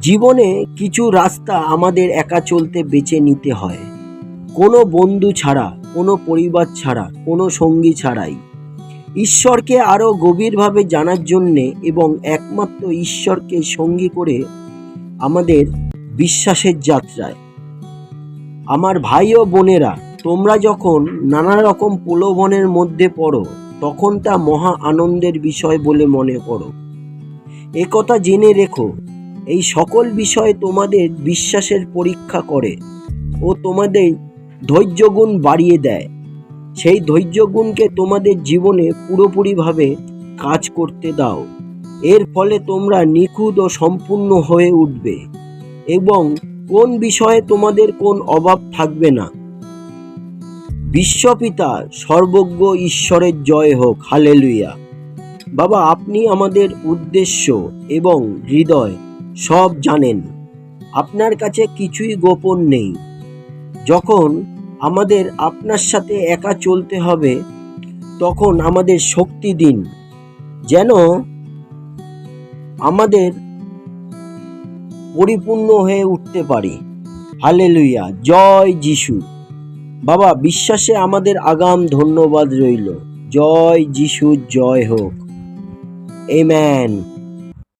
জীবনে কিছু রাস্তা আমাদের একা চলতে বেছে নিতে হয়। কোনো বন্ধু ছাড়া, কোনো পরিবার ছাড়া, কোনো সঙ্গী ছাড়াই। ঈশ্বরকে আরও গভীরভাবে জানার জন্যে এবং একমাত্র ঈশ্বরকে সঙ্গী করে আমাদের বিশ্বাসের যাত্রায়। আমার ভাই ও বোনেরা, তোমরা যখন নানা রকম প্রলোভনের মধ্যে পড়ো, তখন তা মহা আনন্দের বিষয় বলে মনে করো। একথা জেনে রেখো এই সকল বিষয় তোমাদের বিশ্বাসের পরীক্ষা করে ও তোমাদের ধৈর্যগুণ বাড়িয়ে দেয়। সেই ধৈর্যগুণকে তোমাদের জীবনে পুরোপুরিভাবে কাজ করতে দাও। এর ফলে তোমরা নিখুঁত ও সম্পূর্ণ হয়ে উঠবে এবং কোন বিষয়ে তোমাদের কোন অভাব থাকবে না। বিশ্বপিতা, সর্বজ্ঞ ঈশ্বরের জয় হোক, হালেলুয়া। বাবা, আপনি আমাদের উদ্দেশ্য এবং হৃদয় সব জানেন। আপনার কাছে কিছুই গোপন নেই। যখন আমাদের আপনার সাথে একা চলতে হবে, তখন আমাদের শক্তি দিন। যেন আমাদের পরিপূর্ণ হয়ে উঠতে পারি। হালেলুয়া, জয় যিশু। বাবা, বিশ্বাসে আমাদের আগাম ধন্যবাদ রইল। জয় যিশু, জয় হোক। এম্যান